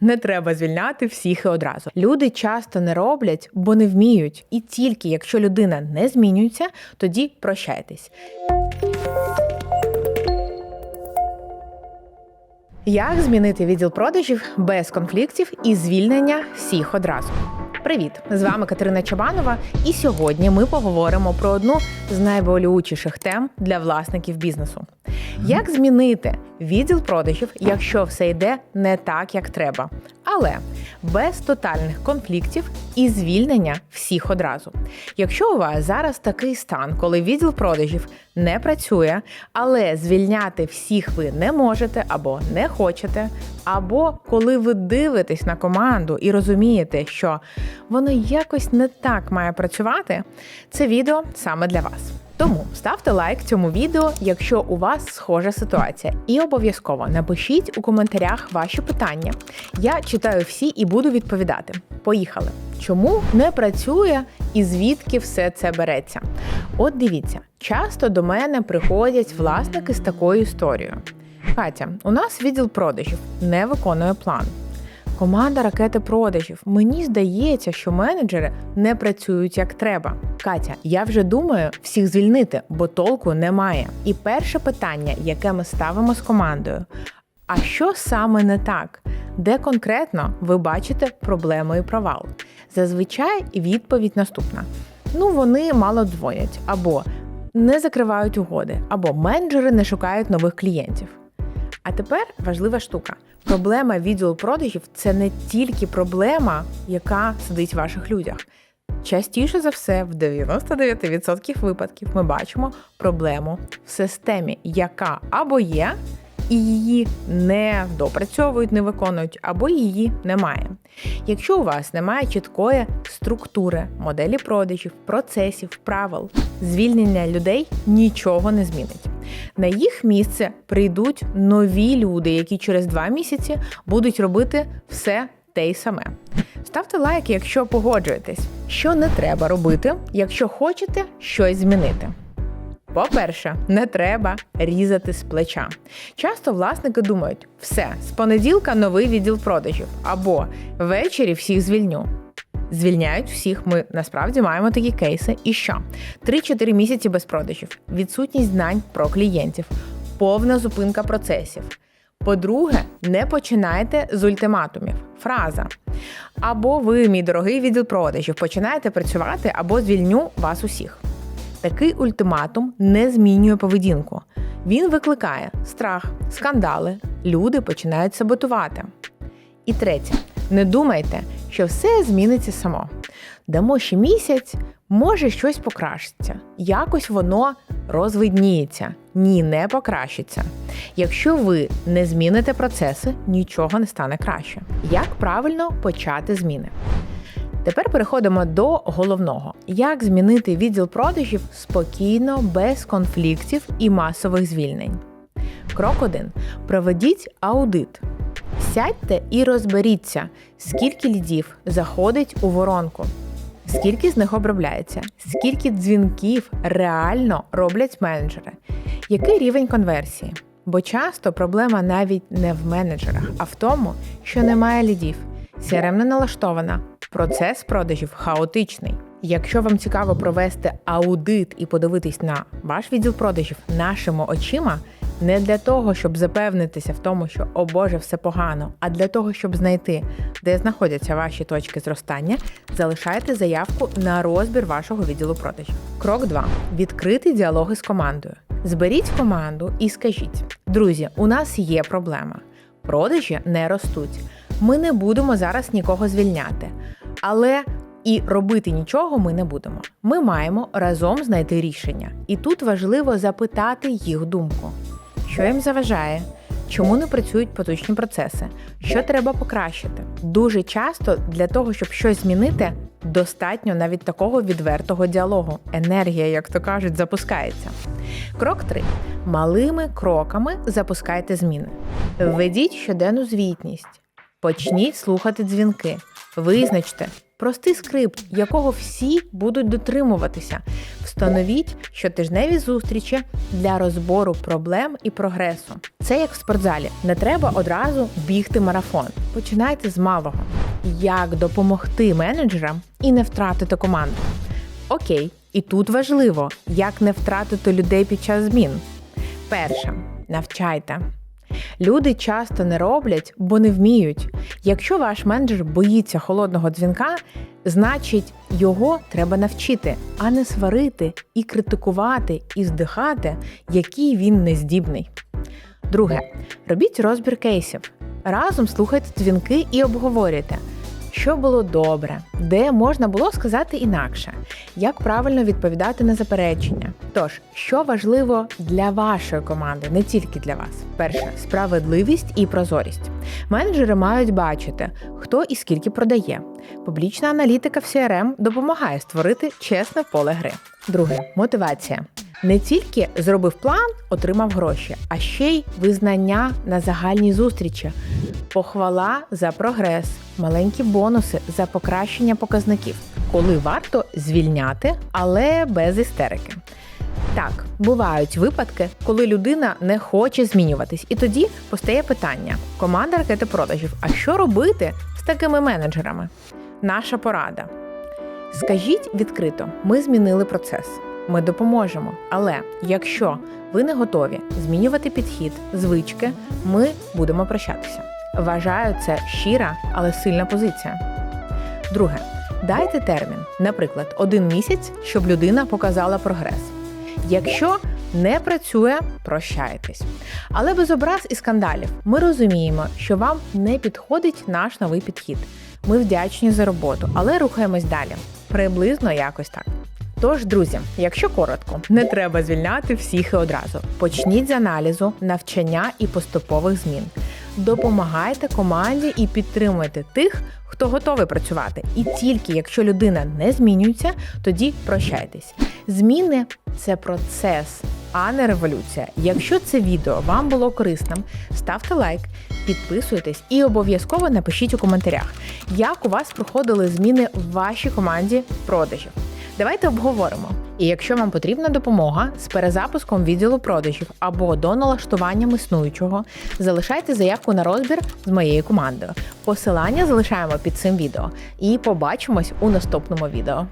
Не треба звільняти всіх і одразу. Люди часто не роблять, бо не вміють. І тільки якщо людина не змінюється, тоді прощайтесь. Як змінити відділ продажів без конфліктів і звільнення всіх одразу? Привіт! З вами Катерина Чабанова, і сьогодні ми поговоримо про одну з найболючіших тем для власників бізнесу. Як змінити відділ продажів, якщо все йде не так, як треба, але без тотальних конфліктів і звільнення всіх одразу. Якщо у вас зараз такий стан, коли відділ продажів не працює, але звільняти всіх ви не можете або не хочете, або коли ви дивитесь на команду і розумієте, що воно якось не так має працювати, це відео саме для вас. Тому ставте лайк цьому відео, якщо у вас схожа ситуація, і обов'язково напишіть у коментарях ваші питання. Я читаю всі і буду відповідати. Поїхали! Чому не працює і звідки все це береться? От дивіться, часто до мене приходять власники з такою історією. Катя, у нас відділ продажів не виконує план. Команда ракети продажів. Мені здається, що менеджери не працюють як треба. Катя, я вже думаю всіх звільнити, бо толку немає. І перше питання, яке ми ставимо з командою: а що саме не так? Де конкретно ви бачите проблему і провал? Зазвичай відповідь наступна: ну вони мало дзвонять, або не закривають угоди, або менеджери не шукають нових клієнтів. А тепер важлива штука. Проблема відділу продажів це не тільки проблема, яка сидить в ваших людях. Частіше за все, в 99% випадків ми бачимо проблему в системі, яка або є, і її не допрацьовують, не виконують, або її немає. Якщо у вас немає чіткої структури, моделі продажів, процесів, правил, звільнення людей нічого не змінить. На їх місце прийдуть нові люди, які через два місяці будуть робити все те й саме. Ставте лайк, якщо погоджуєтесь, що не треба робити, якщо хочете щось змінити. По-перше, не треба різати з плеча. Часто власники думають, все, з понеділка новий відділ продажів або ввечері всіх звільню. Звільняють всіх. Ми насправді маємо такі кейси. І що? 3-4 місяці без продажів, відсутність знань про клієнтів, повна зупинка процесів. По-друге, не починайте з ультиматумів. Фраза. Або ви, мій дорогий відділ продажів, починаєте працювати, або звільню вас усіх. Такий ультиматум не змінює поведінку. Він викликає страх, скандали, люди починають саботувати. І третє, не думайте, що все зміниться само. Дамо ще місяць, може щось покращиться. Якось воно розвидніється. Ні, не покращиться. Якщо ви не зміните процеси, нічого не стане краще. Як правильно почати зміни? Тепер переходимо до головного: як змінити відділ продажів спокійно, без конфліктів і масових звільнень. Крок 1. Проведіть аудит. Сядьте і розберіться, скільки лідів заходить у воронку, скільки з них обробляється, скільки дзвінків реально роблять менеджери, який рівень конверсії. Бо часто проблема навіть не в менеджерах, а в тому, що немає лідів. CRM не налаштована, процес продажів хаотичний. Якщо вам цікаво провести аудит і подивитись на ваш відділ продажів нашими очима, не для того, щоб запевнитися в тому, що о Боже, все погано, а для того, щоб знайти, де знаходяться ваші точки зростання, залишайте заявку на розбір вашого відділу продажів. Крок 2. відкрити діалоги з командою. Зберіть команду і скажіть: друзі, у нас є проблема. Продажі не ростуть. Ми не будемо зараз нікого звільняти, але і робити нічого ми не будемо. Ми маємо разом знайти рішення. І тут важливо запитати їх думку що їм заважає, чому не працюють поточні процеси, що треба покращити. Дуже часто для того, щоб щось змінити, достатньо навіть такого відвертого діалогу. Енергія, як то кажуть, запускається. Крок 3. малими кроками запускайте зміни. Введіть щоденну звітність, почніть слухати дзвінки, визначте, Простий скрипт, якого всі будуть дотримуватися. Встановіть щотижневі зустрічі для розбору проблем і прогресу. Це як в спортзалі. Не треба одразу бігти марафон. Починайте з малого. Як допомогти менеджерам і не втратити команду? Окей, і тут важливо, як не втратити людей під час змін. Перше, навчайте. Люди часто не роблять, бо не вміють. Якщо ваш менеджер боїться холодного дзвінка, значить його треба навчити, а не сварити і критикувати, і здихати, який він нездібний. Друге, робіть розбір кейсів. Разом слухайте дзвінки і обговорюйте, що було добре, де можна було сказати інакше, як правильно відповідати на заперечення. Тож, що важливо для вашої команди, не тільки для вас. Перше справедливість і прозорість. Менеджери мають бачити, хто і скільки продає. Публічна аналітика в CRM допомагає створити чесне поле гри. Друге мотивація. Не тільки зробив план, отримав гроші, а ще й визнання на загальній зустрічі, похвала за прогрес, маленькі бонуси за покращення показників, коли варто звільняти, але без істерики. Так, бувають випадки, коли людина не хоче змінюватись, і тоді постає питання: команда ракети продажів. А що робити з такими менеджерами? Наша порада. Скажіть відкрито, ми змінили процес. Ми допоможемо. Але якщо ви не готові змінювати підхід, звички, ми будемо прощатися. Вважаю, це щира, але сильна позиція. Друге, дайте термін, наприклад, один місяць, щоб людина показала прогрес. Якщо не працює, прощайтесь. Але без образ і скандалів ми розуміємо, що вам не підходить наш новий підхід. Ми вдячні за роботу, але рухаємось далі. Приблизно якось так. Тож, друзі, якщо коротко, не треба звільняти всіх і одразу. Почніть з аналізу, навчання і поступових змін. Допомагайте команді і підтримуйте тих, хто готовий працювати. І тільки якщо людина не змінюється, тоді прощайтесь. Зміни це процес, а не революція. Якщо це відео вам було корисним, ставте лайк, підписуйтесь і обов'язково напишіть у коментарях, як у вас проходили зміни в вашій команді продажів. Давайте обговоримо. І якщо вам потрібна допомога з перезапуском відділу продажів або до налаштуванням існуючого, залишайте заявку на розбір з моєю командою. Посилання залишаємо під цим відео. І побачимось у наступному відео.